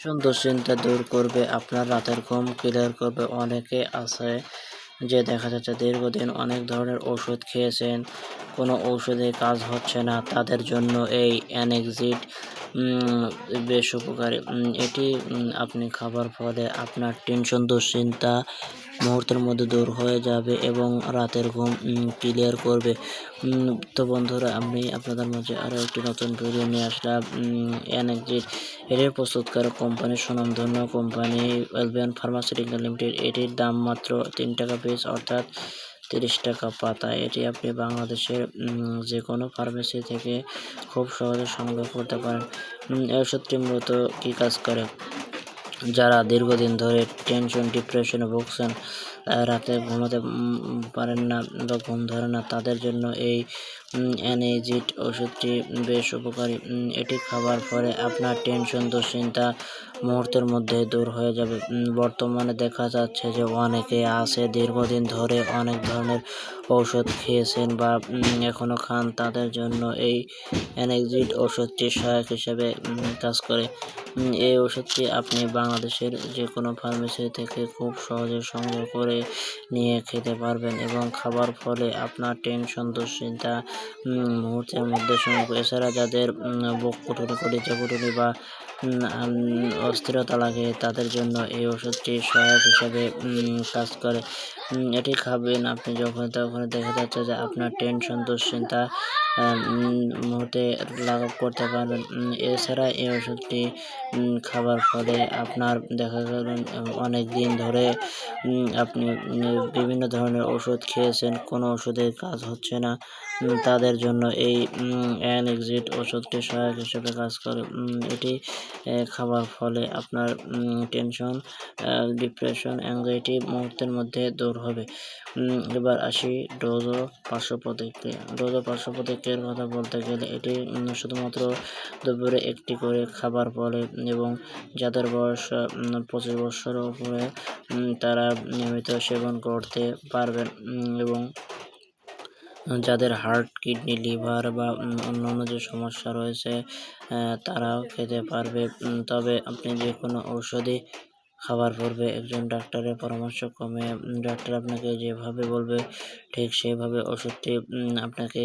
সুন্দর চিন্তা দূর করবে, আপনার রাতের ঘুম ক্লিয়ার করবে। অনেকে আছে যে দেখা যাচ্ছে দীর্ঘদিন অনেক ধরনের ওষুধ খেয়েছেন, কোনো ওষুধে কাজ হচ্ছে না, তাদের জন্য এই অ্যানেক্সিড বেশ উপকারী। এটি আপনি খাবার ফলে আপনার টেনশন দুশ্চিন্তা মুহূর্তের মধ্যে দূর হয়ে যাবে এবং রাতের ঘুম ক্লিয়ার করবে। তো বন্ধুরা, আমি আপনাদের মাঝে আরও একটি নতুন ভিডিও নিয়ে আসলাম। অ্যানেক্সিড এটির প্রস্তুতকারক কোম্পানি সুনামধন্য কোম্পানি ওয়েলবিয়ান ফার্মাসিউটিক্যাল লিমিটেড এটির দাম মাত্র তিন টাকা পিস অর্থাৎ তিরিশ টাকা পাতা, এটি আপনি বাংলাদেশের যে কোনো ফার্মেসি থেকে খুব সহজে সংগ্রহ করতে পারেন। এই ওষুধটি মূলত কী কাজ করে? যারা দীর্ঘদিন ধরে টেনশন ডিপ্রেশনে ভুগছেন রাতে ঘুমাতে পারেন না বা ঘুম ধরে না। তাদের জন্য এই অ্যানেজিট ওষুধটি বেশ উপকারী। এটি খাবার পরে আপনার টেনশন দুশ্চিন্তা মুহূর্তের মধ্যে দূর হয়ে যাবে। বর্তমানে দেখা যাচ্ছে যে অনেকে আছে দীর্ঘদিন ধরে অনেক ধরনের ঔষধ খেয়েছেন বা উম, এখনও খান। তাদের জন্য এই অ্যানেক্সিড ওষুধটি সহায়ক হিসেবে কাজ করে। এই ওষুধটি আপনি বাংলাদেশের যে কোনো ফার্মেসি থেকে খুব সহজে সংগ্রহ করে নিয়ে খেতে পারবেন এবং খাবার ফলে আপনার টেনশন, দুশ্চিন্তা মুহূর্তের মধ্যে সম্ভব এছাড়া যাদের বুক কুটুনি কলিজা কুটুনি বা অস্থিরতা লাগে তাদের জন্য এই ওষুধটি সহায়ক হিসাবে কাজ করে। এটি খাবেন আপনি যখন, তখন দেখা যাচ্ছে যে আপনার টেনশন দুশ্চিন্তা মুহূর্তে লাঘব করতে পারবেন এছাড়া এই ওষুধটি খাবার ফলে আপনার দেখা গেল অনেক দিন ধরে আপনি বিভিন্ন ধরনের ওষুধ খেয়েছেন, কোনো ওষুধের কাজ হচ্ছে না। তাদের জন্য এই অ্যানেক্সিড ওষুধটি সহায়ক হিসেবে কাজ করে। এটি খাবার ফলে আপনার টেনশন ডিপ্রেশন অ্যাংজাইটি মুহূর্তের মধ্যে দূর হবে। এবার আসি ডোজ পার্শ্ব প্রতিক্রিয়া ডোজ পার্শ্ব প্রতিক্রিয়ার কথা বলতে গেলে এটি শুধুমাত্র দুপুরে একটি করে খাবার ফলে এবং যাদের বয়স পঁচিশ বছর উপরে তারা নিয়মিত সেবন করতে পারবেন এবং যাদের হার্ট, কিডনি, লিভার বা অন্যান্য যে সমস্যা রয়েছে তারাও খেতে পারবে। তবে আপনি যে কোনো ঔষধই খাবার পূর্বে একজন ডাক্তারের পরামর্শ ক্রমে ডাক্তার আপনাকে যেভাবে বলবে, ঠিক সেভাবে ওষুধটি আপনাকে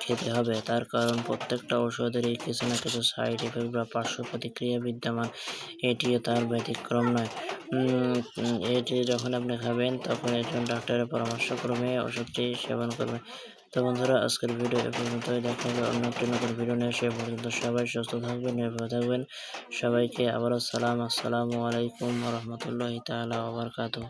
খেতে হবে। তার কারণ, প্রত্যেকটা ওষুধেরই কিছু না কিছু সাইড এফেক্ট বা পার্শ্ব প্রতিক্রিয়া বিদ্যমান। এটিও তার ব্যতিক্রম নয়। এটি যখন আপনি খাবেন, তখন একজন ডাক্তারের পরামর্শ ক্রমে ওষুধটি সেবন করবেন তো বন্ধুরা, আজকের ভিডিও এ পর্যন্তই। দেখা হবে অন্য একটি নতুন ভিডিও নিয়ে। সে পর্যন্ত সবাই সুস্থ থাকবেন নির্ভর থাকবেন। সবাইকে আবারও সালাম। আসসালামু আলাইকুম রহমতুল্লাহ তালা ওয়া বারাকাতুহু।